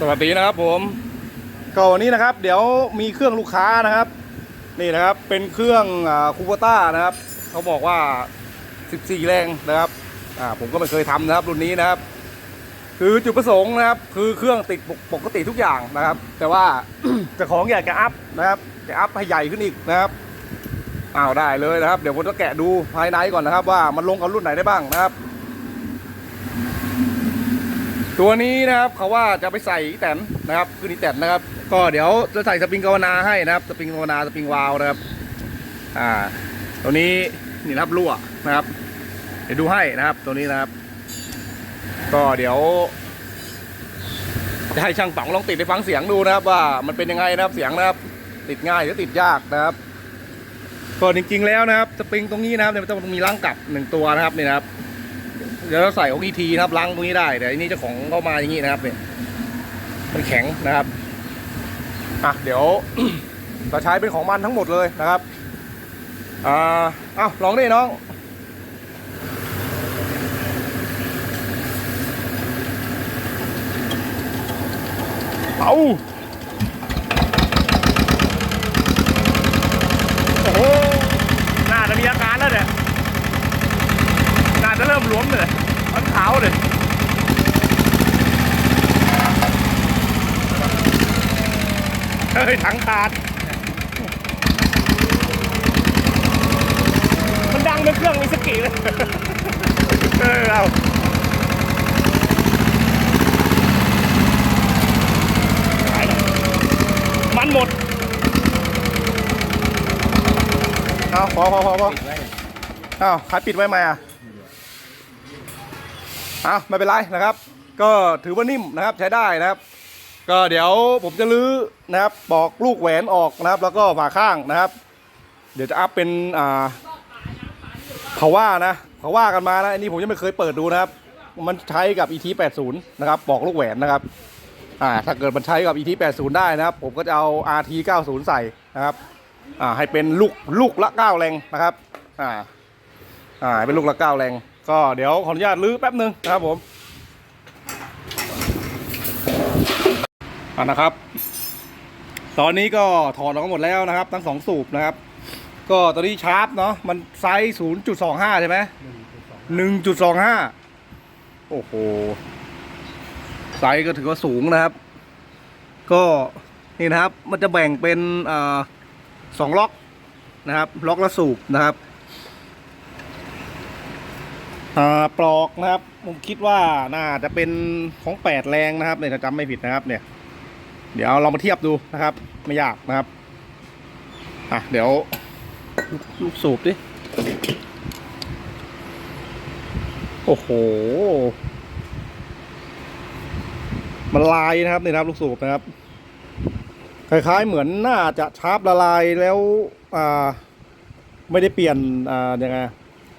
สวัสดีนะครับผมก็วันนี้นะครับ เดี๋ยวมีเครื่องลูกค้านะครับ นี่นะครับเป็นเครื่องคูโบต้านะครับเขาบอกว่า 14 แรงนะครับอ่าผมก็ไม่เคยทำนะครับรุ่นนี้นะครับ คือจุดประสงค์นะครับ คือเครื่องติดปกปกติทุกอย่างนะครับ แต่ว่าจะของอยากจะอัพนะครับจะอัพให้ใหญ่ขึ้นอีกนะครับอ้าวได้เลยนะครับ เดี๋ยวผมจะแกะดูภายในก่อนนะครับ ว่ามันลงกับรุ่นไหนได้บ้างนะครับ ตัวนี้นะครับเขาว่าจะไปใส่อีแตนนะครับคืออีแตนนะครับ ก็เดี๋ยวจะใส่สปริงกาวนาให้นะครับสปริงกาวนาสปริงวาล์วนะครับ อ่า ตัวนี้นี่นะครับรั่วนะครับ เดี๋ยวดูให้นะครับ ตัวนี้นะครับ ก็เดี๋ยวจะให้ช่างป๋องลองติดไปฟังเสียงดูนะครับ ว่ามันเป็นยังไงนะครับเสียงนะครับ ติดง่ายหรือติดยากนะครับก็จริงๆแล้วนะครับสปริงตรงนี้นะครับเนี่ยมันต้องมีล้างกลับหนึ่งตัวนะครับนี่นะครับ ดี๋ยวเราใส่ของอีทีนะครับล้างตรงนี้ได้แต่อันนี้เจ้าของเข้ามาอย่างนี้นะครับเนี่ยมันแข็งนะครับอะเดี๋ยวเราใช้เป็นของมันทั้งหมดเลยนะครับอ่าเอ้าลองดิน้องเอาโอ้โหน่าจะมีอาการแล้วเนี่ยน่าจะเริ่มหลวมเลย ขาวเลยเฮ้ยถังขาด มันดังเป็นเครื่องมิสกิเลยเออเอามันหมด เอาพอพอพอพอเอ้าใครปิดไว้ไหมอะ อะไม่เป็นไรนะครับ ก็ถือว่านิ่มนะครับใช้ได้นะครับ ก็เดี๋ยวผมจะลื้อนะครับปอกลูกแหวนออกนะครับ แล้วก็ฝาข้างนะครับ เดี๋ยวจะอัพเป็นอ่าเขาว่านะเขาว่ากันมานะอันนี้ผมยังไม่เคยเปิดดูนะครับ มันใช้กับ ET 80นะครับปอกลูกแหวนนะครับอ่าถ้าเกิดมันใช้กับ ET 80ได้นะครับ ผมก็จะเอา RT 90ใส่นะครับอ่าให้เป็นลูกลูกละ9แรงนะครับอ่าอ่าให้เป็นลูกละ9แรง ก็เดี๋ยวขออนุญาตลื้อแป๊บหนึ่งนะครับผมอ่านะครับ ตอนนี้ก็ถอดออกมาหมดแล้วนะครับ ทั้งสองสูบนะครับ ก็ตอนนี้ชาร์ปเนาะมันไซส์0.25ใช่ไหม1.25โอ้โหไซส์ก็ถือว่าสูงนะครับ ก็นี่นะครับมันจะแบ่งเป็นอสองล็อกนะครับ ล็อกละสูบนะครับ ปลอกนะครับ ผมคิดว่าน่าจะเป็นของแปดแรงนะครับเนี่ยถ้าจำไม่ผิดนะครับเนี่ย เดี๋ยวเรามาเทียบดูนะครับ ไม่ยากนะครับอะเดี๋ยวลูกลูกสูบดิ โอ้โห มันลายนะครับนี่นะครับลูกสูบนะครับ คล้ายๆเหมือนน่าจะชาร์ปละลายแล้ว อ่า ไม่ได้เปลี่ยน อ่ายังไง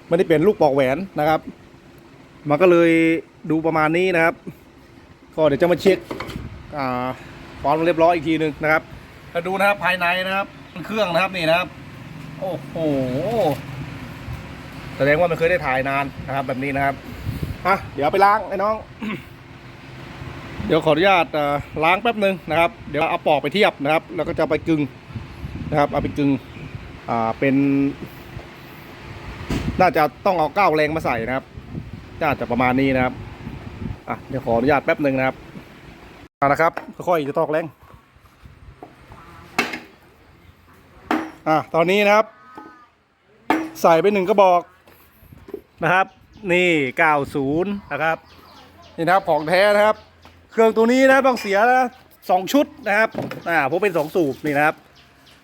ไม่ได้เปลี่ยนลูกปอกแหวนนะครับ มันก็เลยดูประมาณนี้นะครับ ก็เดี๋ยวจะมาเช็คอ่าความเรียบร้อยอีกทีหนึ่งนะครับมาดูนะครับภายในนะครับเครื่องนะครับนี่นะครับ โอ้โหแสดงว่ามันเคยได้ถ่ายนานนะครับ แบบนี้นะครับอะเดี๋ยวไปล้างไอ้น้อง เดี๋ยวขออนุญาตล้างแป๊บหนึ่งนะครับ เดี๋ยวเอาปอกไปเทียบนะครับ แล้วก็จะไปกึงนะครับ เอาไปกึงอ่าเป็น น่าจะต้องเอาเก้าแรงมาใส่นะครับน่าจะประมาณนี้นะครับอะเดี๋ยวขออนุญาตแป๊บหนึ่งนะครับเอานะครับค่อยๆจะตอกแรงอะตอนนี้นะครับ ใส่ไปหนึ่งกระบอกนะครับ นี่90นย์นะครับนี่นะครับของแท้นะครับ เครื่องตัวนี้นะต้องเสียนะสองชุดนะครับอ่าผมเป็นสองสูบนี่นะครับ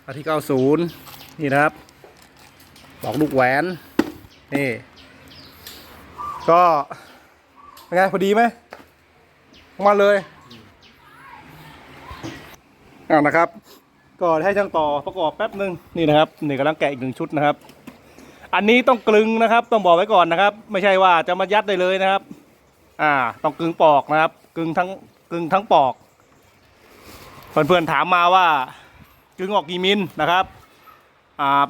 อาที่90นี่นะครับดอกลูกแหวน นี่ ก็เป็นไงพอดีไหมมาเลยเอานะครับ ก็ให้ช่างต่อประกอบแป๊บหนึ่งนี่นะครับนี่กำลังแกะอีกหนึ่งชุดนะครับ อันนี้ต้องกลึงนะครับ ต้องบอกไว้ก่อนนะครับ ไม่ใช่ว่าจะมายัดได้เลยนะครับ อ่า ต้องกลึงปอกนะครับ กลึงทั้งกลึงทั้งปอกเพื่อนๆถามมาว่ากลึงออกกี่มิลนะครับ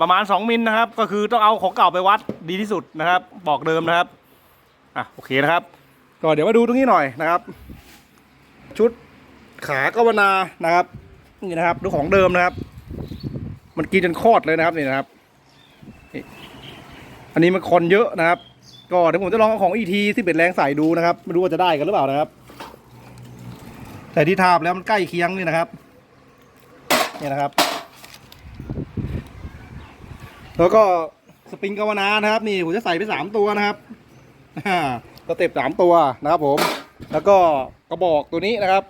ประมาณ 2 มิลนะครับ ก็คือต้องเอาของเก่าไปวัดดีที่สุดนะครับ บอกเดิมนะครับอะโอเคนะครับ ก็เดี๋ยวมาดูตรงนี้หน่อยนะครับ ชุดขากวนานะครับนี่นะครับดูของเดิมนะครับ มันกินจนคลอดเลยนะครับนี่นะครับอันนี้มันคอนเยอะนะครับ ก็เดี๋ยวผมจะลองเอาของ ET ที่เป็นแรงใส่ดูนะครับไม่รู้ว่าจะได้กันหรือเปล่านะครับ แต่ที่ทาบแล้วมันใกล้เคียงนี่นะครับนี่นะครับ แล้วก็สปริงกาวนานะครับ นี่ผมจะใส่ไปสามตัวนะครับสเต็ปสามตัวนะครับ ผม แล้วก็กระบอกตัวนี้นะครับ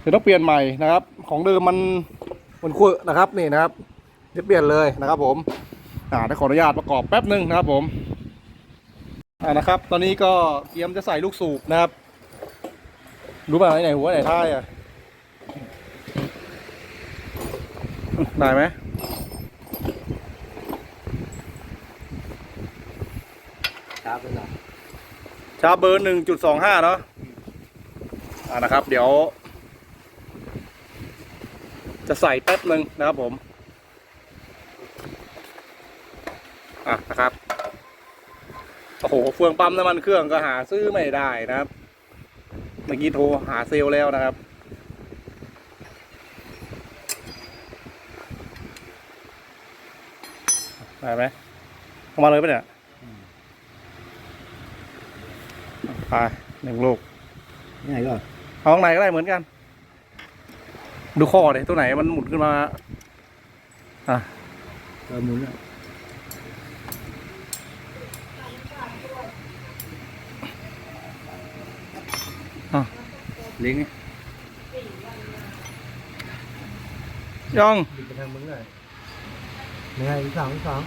เดี๋ยวต้องเปลี่ยนใหม่นะครับ ของเดิมมันมันคุนะครับนี่นะครับเดี๋ยวเปลี่ยนเลยนะครับ ผมอ่าได้ขออนุญาตประกอบแป๊บหนึ่งนะครับผมอ่านะครับ ตอนนี้ก็เตรียมจะใส่ลูกสูบนะครับ รู้ป่ะไหนไหนหัวไหนท้ายอะได้ไหม ครับเป็นหรอชาร์ปเบอร์หนึ่งจุดสองห้าเนาะอ่านะครับ เดี๋ยว จะใส่แป๊บหนึ่งนะครับผม อะนะครับ โอ้โหเฟืองปั๊มน้ำมันเครื่องก็หาซื้อไม่ได้นะครับ เมื่อกี้โทรหาเซลล์แล้วนะครับ ได้ไหมเอามาเลยปะเนี่ย ไปหนึ่งลูกนี่ไงก็เอาข้างในก็ได้เหมือนกัน ดูข้อเลยตัวไหนมันหมุนขึ้นมา อะเออหมุนอะอะเลี้ยงไงย่องบิดไปทางมึงหน่อยนี่ไงอีกสองอีกสอง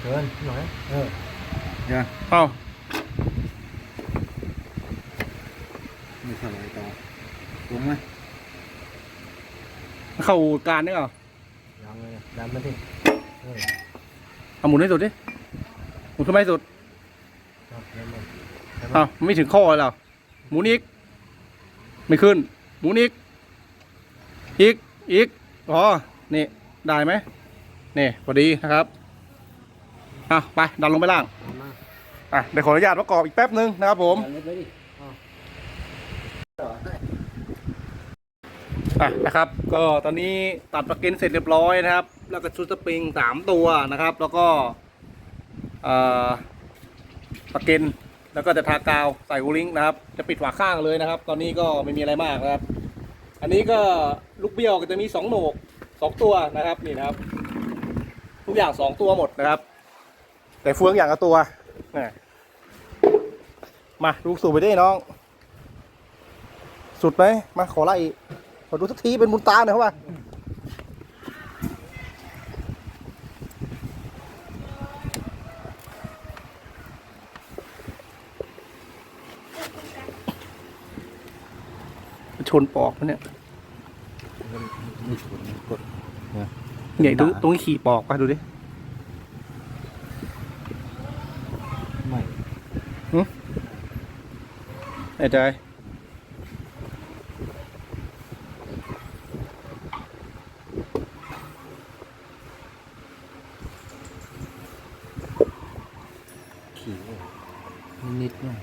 เดินหน่อยเออเนี่ยเอา ไม่เข้าอะไรต่อลงไหมเข้าการนี่เหรอยังเลยดันมาดิเออเอาหมุนให้สุดดิ หมุนขึ้นไปให้สุดครับเดินมาอ้าวมันไม่ถึงข้อเลยเหรอหมุนอีก ไม่ขึ้น หมุนอีก อีก อีก อ๋อ นี่ ได้ไหมนี่พอดีนะครับอะไป ดันลงไปล่างเอามาอะเดี๋ยวขออนุญาตประกอบอีกแป๊บนึงนะครับผม ดันเล็บไว้ดิอ๋อต่อให้ อะนะครับ ก็ตอนนี้ตัดประเก็นเสร็จเรียบร้อยนะครับ แล้วก็ชุดสปริงสามตัวนะครับ แล้วก็เอ่อประเก็นแล้วก็จะทากาวใส่ฮูลิงก์นะครับ จะปิดฝาข้างเลยนะครับ ตอนนี้ก็ไม่มีอะไรมากนะครับ อันนี้ก็ลูกเบี้ยวก็จะมีสองโหนกสองตัวนะครับนี่นะครับ ทุกอย่างสองตัวหมดนะครับ แต่เฟืองอย่างละตัวนี่มาลูกสูบไปได้น้อง สุดไหมมาขอไล่อีก ขอดูสักทีเป็นบุญตาหน่อยเขาว่าชนปอกมันเนี่ยไม่ชนกดเนี่ยดูตรงนี้ขี่ปอกไปดูดิ ไม่ไอ้ใจ ขี่นิดๆหน่อย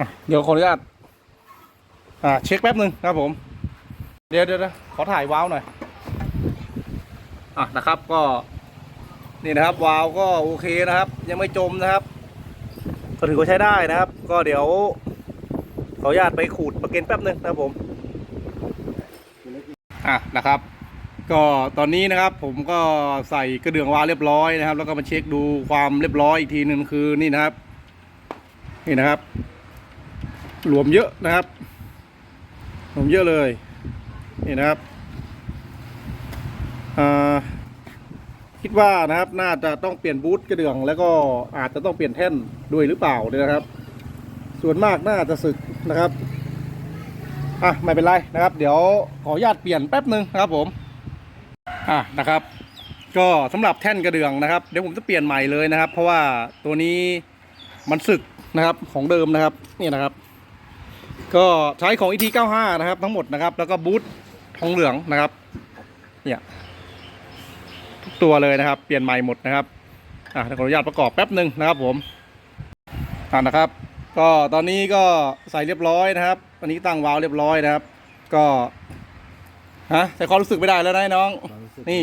อะ เดี๋ยวขออนุญาตอ่าเช็คแป๊บหนึ่งครับผม เดี๋ยวเดี๋ยวขอถ่ายวาล์วหน่อย อะนะครับก็ นี่นะครับวาล์วก็โอเคนะครับ ยังไม่จมนะครับ ก็ถือว่าใช้ได้นะครับ ก็เดี๋ยว ขออนุญาตไปขูดประเก็นแป๊บหนึ่งนะครับผม อะนะครับ ก็ตอนนี้นะครับ ผมก็ใส่กระเดื่องวาล์วเรียบร้อยนะครับ แล้วก็มาเช็คดูความเรียบร้อยอีกทีหนึ่งคือนี่นะครับ นี่นะครับ หลวมเยอะนะครับ หลวมเยอะเลยนี่นะครับคิดว่านะครับน่าจะต้องเปลี่ยนบูทกระเดื่อง แล้วก็อาจจะต้องเปลี่ยนแท่นด้วยหรือเปล่าเนี่ยนะครับ ส่วนมากน่าจะสึกนะครับอะไม่เป็นไรนะครับ เดี๋ยวขออนุญาตเปลี่ยนแป๊บหนึ่งนะครับผมอะนะครับ ก็สำหรับแท่นกระเดื่องนะครับเดี๋ยวผมจะเปลี่ยนใหม่เลยนะครับ เพราะว่าตัวนี้มันสึกนะครับของเดิมนะครับนี่นะครับ ก็ใช้ของ ET95 นะครับทั้งหมดนะครับ แล้วก็บูททองเหลืองนะครับ เนี่ยทุกตัวเลยนะครับ เปลี่ยนใหม่หมดนะครับอะเดี๋ยวขออนุญาตประกอบแป๊บหนึ่งนะครับผมอ่านะครับ ก็ตอนนี้ก็ใส่เรียบร้อยนะครับอันนี้ตั้งวาล์วเรียบร้อยนะครับ ก็ฮะใส่ความรู้สึกไม่ได้แล้วนะไอ้น้องความรู้สึกนี่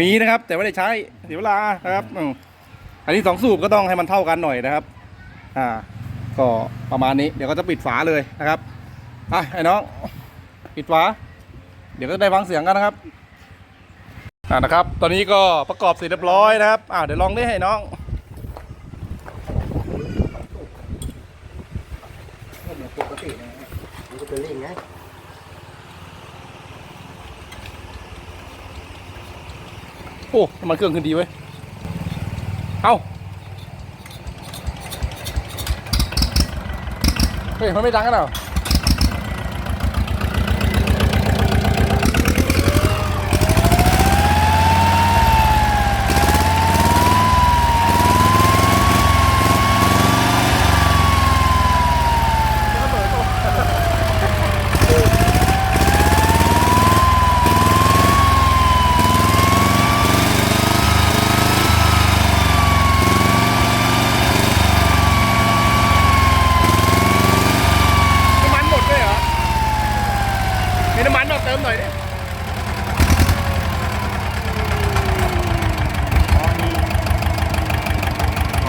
มีนะครับ แต่ไม่ได้ใช้เสียเวลานะครับอืมอันนี้สองสูบก็ต้องให้มันเท่ากันหน่อยนะครับ อ่า ก็ประมาณนี้เดี๋ยวก็จะปิดฝาเลยนะครับอะไอ้น้องปิดฝา เดี๋ยวก็ได้ฟังเสียงกันนะครับอ่านะครับ ตอนนี้ก็ประกอบเสร็จเรียบร้อยนะครับอ่าเดี๋ยวลองได้ให้น้องเหมือนปกตินะมันก็เป็นเร่งนะโอ้น้ำมันเครื่องขึ้นดีเว้ยเอา เฮ้ยมันไม่ดังกันเหรอ น้ำมันหมดเลยเหรอ มีน้ำมันมาเติมหน่อยดิพ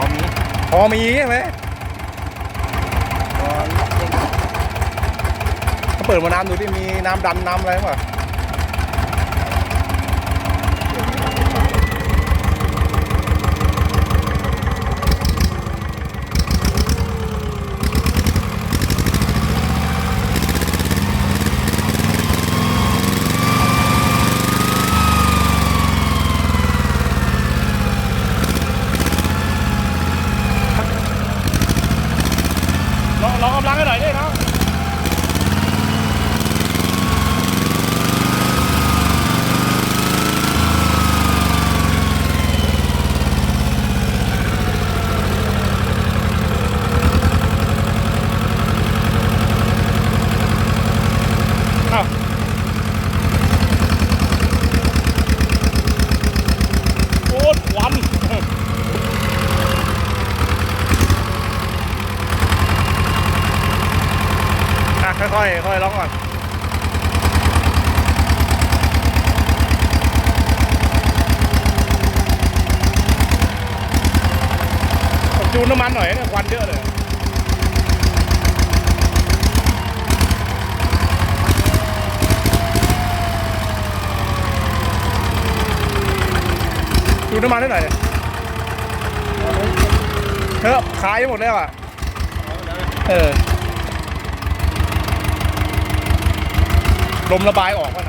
อมี พ อมีใช่ไหมเขาเปิดมาน้ำดูดิมีน้ำดันน้ำอะไรป่ะลองลองกำลังให้หน่อยดิเนาะอ้าวโอ้ควัน อะ ค่อยๆค่อยๆร้องก่อนจูนน้ำมันหน่อยเนี่ยควันเยอะเลยจูนน้ำมันให้หน่อยเนี่ยเออขายหมดแล้วอะ เออ ลมระบายออกมาทางหน้า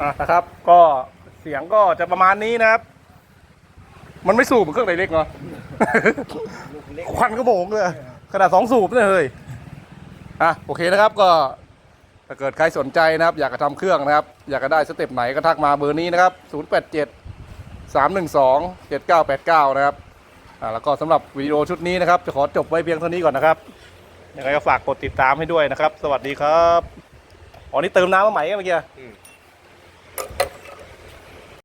อะนะครับ ก็เสียงก็จะประมาณนี้นะครับ มันไม่สูบเหมือนเครื่องไดเล็กเนาะ ควันกระโบงเลยขนาดสองสูบเนี่ยเฮ้ยอะโอเคนะครับก็ถ้าเกิดใครสนใจนะครับ อยากจะทำเครื่องนะครับ อยากจะได้สเต็ปไหนก็ทักมาเบอร์นี้นะครับ 087 312 7989 นะครับอ่าแล้วก็สำหรับวิดีโอชุดนี้นะครับ จะขอจบไว้เพียงเท่านี้ก่อนนะครับยังไงก็ฝากกดติดตามให้ด้วยนะครับ สวัสดีครับอ๋อนี่เติมน้ำมาใหม่เมื่อกี้อืม Thank you.